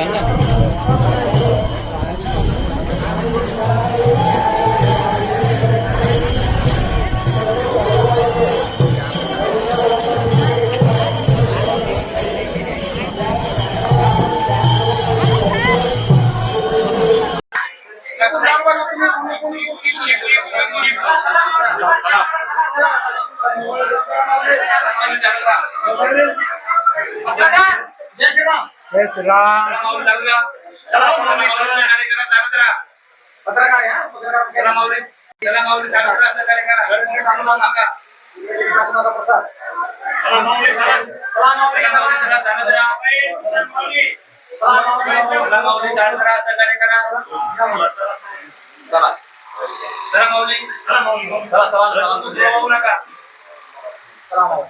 তাই না जय श्री राम चला माऊली, चला. पत्रकार आहे, हा? पत्रकार साधूनाथा प्रसाद चला माऊली, चला. चला माऊली, चला. चला माऊली. चला माऊली. चला, चला. या.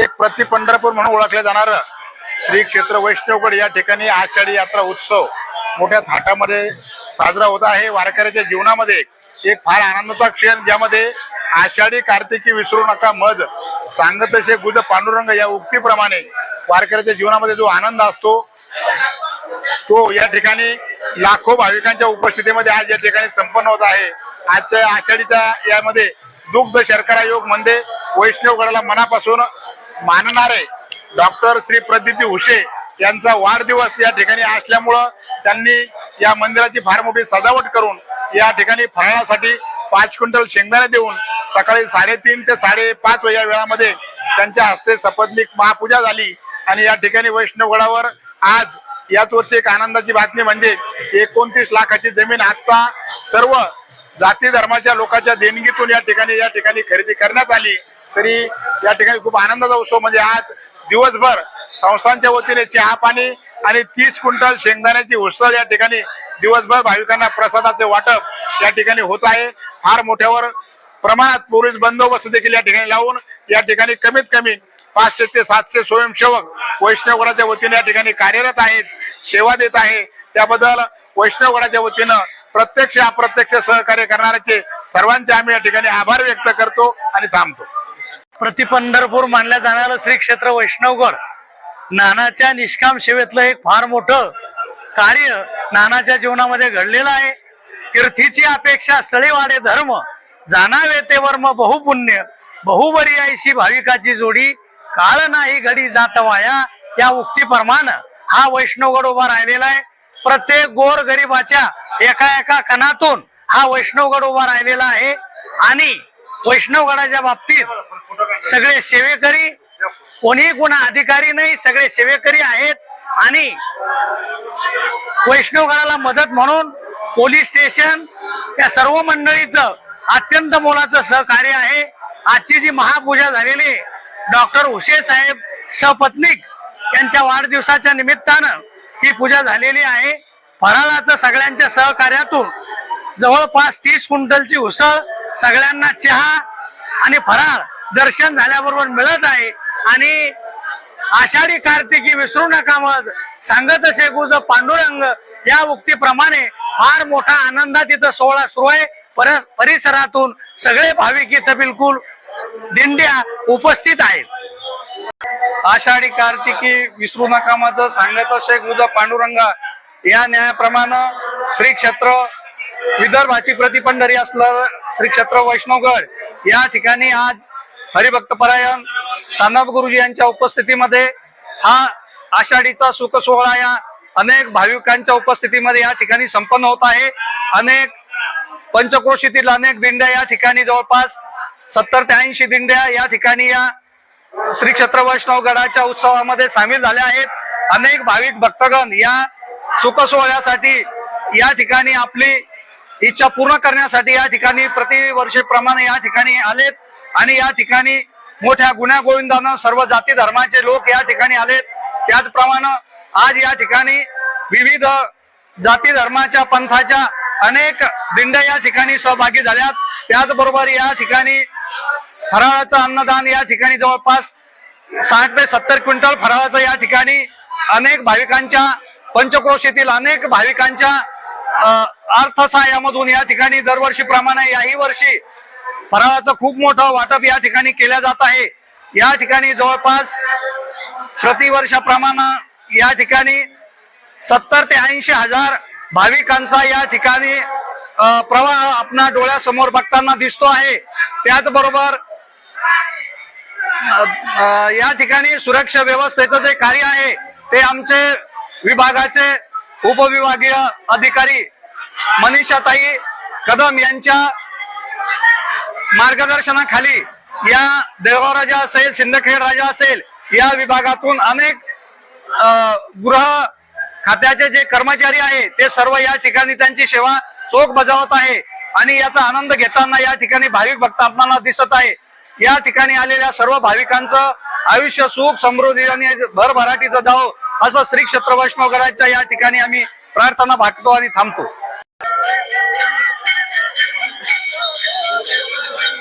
एक प्रति पंढरपूर म्हणून ओळखले जाणार श्री क्षेत्र वैष्णवगड या ठिकाणी आषाढी यात्रा उत्सव मोठ्या थाटामध्ये साजरा होत आहे. वारकऱ्याच्या जीवनामध्ये एक फार आनंदाचा क्षण ज्यामध्ये आषाढी कार्तिकी विसरू नका मध. सांगत तसे गुज पांडुरंग या उक्तीप्रमाणे वारकऱ्याच्या जीवनामध्ये जो आनंद असतो तो या ठिकाणी लाखो भाविकांच्या उपस्थितीमध्ये आज या ठिकाणी संपन्न होत आहे. आजच्या आषाढीच्या यामध्ये दुग्ध शर्करा योग म्हणजे वैष्णवगडाला मनापासून मानणारे डॉक्टर श्री प्रदीपी उशे यांचा वाढदिवस या ठिकाणी असल्यामुळं त्यांनी या मंदिराची फार मोठी सजावट करून या ठिकाणी फराळासाठी पाच क्विंटल शेंगदाणे देऊन सकाळी साडेतीन ते साडेपाच या वेळामध्ये त्यांच्या हस्ते सपत्निक महापूजा झाली. आणि या ठिकाणी वैष्णवगडावर आज याच वर्षी एक आनंदाची बातमी म्हणजे एकोणतीस लाखाची जमीन आता सर्व जाती धर्माच्या लोकांच्या देणगीतून या ठिकाणी या ठिकाणी खरेदी करण्यात आली. तरी या ठिकाणी खूप आनंदाचा उत्सव म्हणजे आज दिवसभर संस्थांच्या वतीने चहा पाणी आणि तीस क्विंटल शेंगदाण्याची उसळ या ठिकाणी दिवसभर भाविकांना प्रसादाचे वाटप या ठिकाणी होत आहे. फार मोठ्यावर प्रमाणात पोलीस बंदोबस्त देखील या ठिकाणी लावून या ठिकाणी कमीत कमी पाचशे ते सातशे स्वयंसेवक वैष्णवगडाच्या वतीने या ठिकाणी कार्यरत आहेत सेवा देत आहे. त्याबद्दल वैष्णवगडाच्या वतीनं प्रत्यक्ष अप्रत्यक्ष सहकार्य करणाऱ्याचे सर्वांचे आम्ही या ठिकाणी आभार व्यक्त करतो आणि थांबतो. प्रतिपंढरपूर मानल्या जाणारं श्री क्षेत्र वैष्णवगड. नानाच्या निष्काम सेवेतलं एक फार मोठं कार्य नानाच्या जीवनामध्ये घडलेलं आहे. तीर्थीची अपेक्षा स्थळी वाढे धर्म जाणावे ते वर्म बहुपुण्य बहुबरी आईशी भाविकाची जोडी काळ नाही घडी जात वाया या उक्तीप्रमाण हा वैष्णवगड उभा राहिलेला आहे. प्रत्येक गोर गरिबाच्या एका एका कणातून हा वैष्णवगड उभा राहिलेला आहे. आणि वैष्णवगडाच्या बाबतीत सगळे सेवेकरी कोणी कोणा अधिकारी नाही सगळे सेवेकरी आहेत आणि वैष्णवगडाला मदत म्हणून पोलीस स्टेशन या सर्व मंडळीचं अत्यंत मोलाचं सहकार्य आहे. आजची जी महापूजा झालेली डॉक्टर हुशे साहेब सपत्निक यांच्या वाढदिवसाच्या निमित्तानं ही पूजा झालेली आहे. फराळाचं सगळ्यांच्या सहकार्यातून जवळपास तीस क्विंटलची उसळ सगळ्यांना चहा आणि फराळ दर्शन झाल्याबरोबर मिळत आहे. आणि आषाढी कार्तिकी विसरू नका मग. सांगत असे गुज पांडुरंग या उक्तीप्रमाणे फार मोठा आनंदात इथं सोहळा सुरू आहे. परस परिसरातून सगळे भाविक इथं बिलकुल दिंड्या उपस्थित आहेत. आषाढी कार्तिकी विसरू नका माझं सांगत असे गुज पांडुरंग या न्यायाप्रमाणे श्री क्षेत्र विदर्भाची प्रतिपंढरी असलं श्री क्षेत्र वैष्णवगड. या ठिकाणी आज हरिभक्त परायण शानभ गुरुजी यांच्या उपस्थितीमध्ये हा आषाढीचा सुख सोहळा या अनेक भाविकांच्या उपस्थितीमध्ये या ठिकाणी संपन्न होत आहे. अनेक पंचक्रोशीतील अनेक दिंड्या या ठिकाणी जवळपास सत्तर ते ऐंशी दिंड्या या ठिकाणी या श्री क्षेत्र वैष्णव गडाच्या उत्सवामध्ये सामील झाल्या आहेत. अनेक भाविक भक्तगण या सुख सोहळ्यासाठी या ठिकाणी आपली इच्छा पूर्ण करण्यासाठी या ठिकाणी प्रतिवर्षीप्रमाणे या ठिकाणी आलेत. आणि या ठिकाणी मोठ्या गुन्ह्या गोविंदानं सर्व जाती धर्माचे लोक या ठिकाणी आलेत. त्याचप्रमाणे आज या ठिकाणी विविध जाती धर्माच्या पंथाच्या अनेक दिंड्या या ठिकाणी सहभागी झाल्यात. त्याचबरोबर या ठिकाणी फराळाचं अन्नदान या ठिकाणी जवळपास साठ ते सत्तर क्विंटल फराळाचं या ठिकाणी अनेक भाविकांच्या पंचक्रोशीतील अनेक भाविकांच्या अर्थसहाय्यामधून या ठिकाणी दरवर्षीप्रमाणे याही वर्षी फराळाचं खूप मोठं वाटप या ठिकाणी केल्या जात आहे. या ठिकाणी जवळपास प्रतिवर्षाप्रमाणे या ठिकाणी सत्तर ते ऐंशी हजार भाविकांचा या ठिकाणी प्रवाह आपणा डोळ्यासमोर बघताना दिसतो आहे. त्याचबरोबर या ठिकाणी सुरक्षा व्यवस्थेचं जे कार्य आहे ते आमचे विभागाचे उपविभागीय अधिकारी मनीषाताई कदम यांच्या मार्गदर्शनाखाली या देवराजा असेल सिंदखेड राजा असेल या विभागातून अनेक गृह खात्याचे जे कर्मचारी आहे ते सर्व या ठिकाणी त्यांची सेवा चोख बजावत आहे. आणि याचा आनंद घेताना या ठिकाणी भाविक भक्तांना दिसत आहे. या ठिकाणी आलेल्या सर्व भाविकांचं आयुष्य सुख समृद्धी आणि भरभराटीचं जावं असं श्री क्षेत्र वैष्णवगडाच्या या ठिकाणी आम्ही प्रार्थना भागतो आणि थांबतो. よろしくお願いします。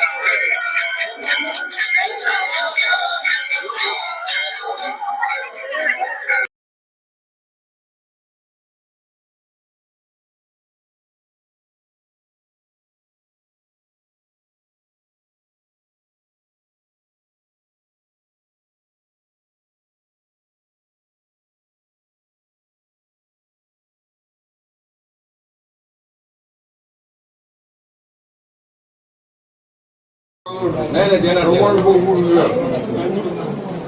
नाही नाही देणार देणार. बघून घ्या.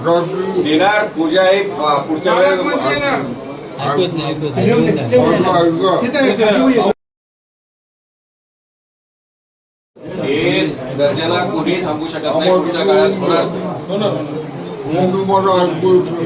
रात्री देणार पूजा एक अ, पुढच्या वेळेस माझं ऐका. हे दर्जाला कोणी थांबू शकत नाही पुढच्या काळात होणार. मग तुम्हाला ऐकू येत नाही.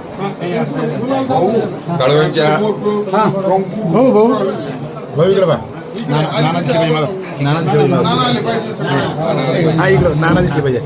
भाऊ काळव्यांच्या भाऊ भाऊ इकडे बा नाना दिसले पाहिजे मला नाना दिसले पाहिजे. हा इकडं नाना दिसले पाहिजे